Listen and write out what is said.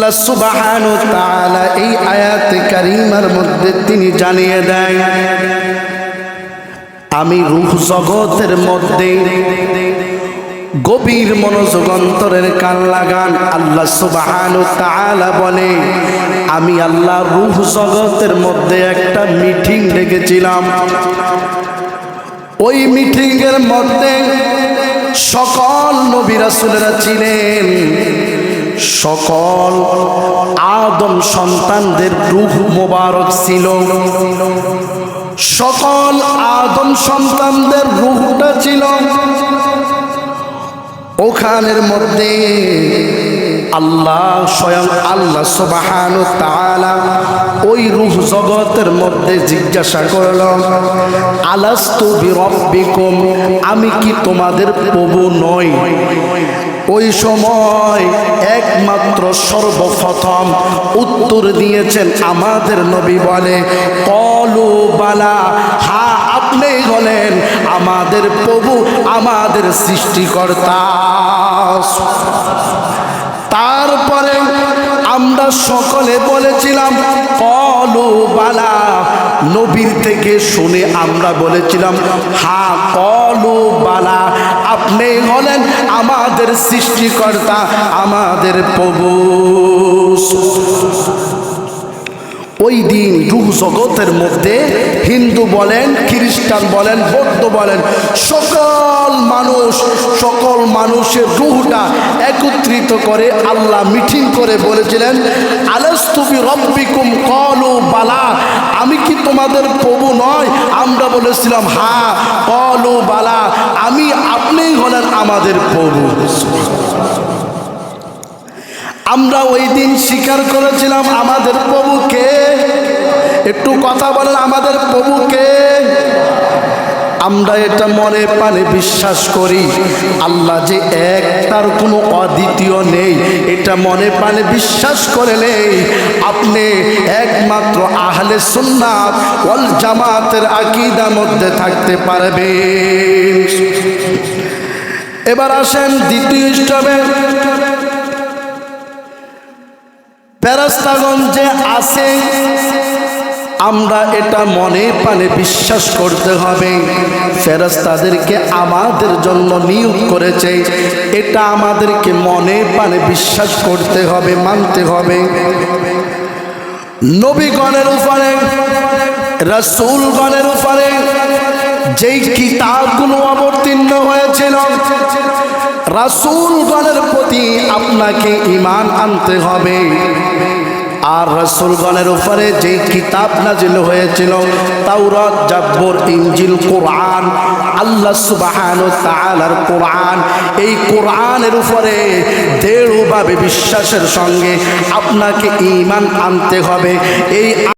আল্লাহ তাআলা এই আয়াতে কারিমার মধ্যে তিনি জানিয়ে দেয় আমি রূহ জগতের মধ্যে গভীর মনোযোগ অন্তরের কান লাগান, আল্লাহ তাআলা বলে, আমি আল্লাহ রূহ জগতের মধ্যে একটা মিটিং ডেকেছিলাম। ওই মিটিং এর মধ্যে সকল নবী রাসূলেরা ছিলেন। সকল আদম সন্তানদের রূহ মোবারক ছিল। সকল আদম সন্তানদের রূহটা ছিল। ওখানের মধ্যে আল্লাহ স্বয়ং আল্লাহ সুবাহান তাআলা ওই রূহ জগতের মধ্যে জিজ্ঞাসা করল, আলাস্তু বিরব্বিকুম? আমি কি তোমাদের প্রভু নই? ওই সময় একমাত্র সর্বপ্রথম উত্তর দিয়েছেন আমাদের নবী বলে, কলু বালা হা, আপনি হলেন আমাদের প্রভু, আমাদের সৃষ্টিকর্তা। তারপরে আমরা সকলে বলেছিলাম, কলু বালা। নবীর থেকে শুনে আমরা বলেছিলাম, হা, কলু বালা। আপনি হলেন আমাদের সৃষ্টিকর্তা, আমাদের প্রভু। ওই দিন রূহ জগতের মধ্যে হিন্দু বলেন, খ্রিস্টান বলেন, বৌদ্ধ বলেন, সকল মানুষ মানুষের রুহটা একত্রিত করে আল্লাহ মিটিং করে বলেছিলেন আলস্তুবি রব্বিকুম কলু বালা আমি কি তোমাদের প্রভু নয়? আমরা বলেছিলাম হ্যাঁ কলু বালা আমি আপনিই হলেন আমাদের প্রভু। আমরা ওই দিন স্বীকার করেছিলাম, আমাদের প্রভুকে একটু কথা বলেন, আমাদের প্রভুকে আমরা এটা মনে প্রাণে বিশ্বাস করি। আল্লাহ যে এক, তার কোনো অদ্বিতীয় নেই। এটা মনে প্রাণে বিশ্বাস করে নেই আপনি একমাত্র আহলে সুন্নাত ওয়াল জামাতের আকিদার মধ্যে থাকতে পারবে এবার আসেন দ্বিতীয় স্টপে। প্যারাস্তাগঞ্জে আছে আমরা এটা মনে পানে বিশ্বাস করতে হবে। ফেরাজ তাদেরকে আমাদের জন্য নিয়োগ করেছে। এটা আমাদেরকে মনে পানে বিশ্বাস করতে হবে, মানতে হবে। নবীগণের উপরে, রসুলগণের উপরে যেই কিতাবগুলো অবতীর্ণ হয়েছিল, রাসুলগণের প্রতি আপনাকে ইমান আনতে হবে। আর রসুলগণের উপরে যেই কিতাব নাজিল হয়েছিল, তাওরাত, জাব্বর ইঞ্জিল কোরআন, আল্লাহ সুবাহান তাআলার কোরআন, এই কোরআনের উপরে দৃঢ়ভাবে বিশ্বাসের সঙ্গে আপনাকে ইমান আনতে হবে। এই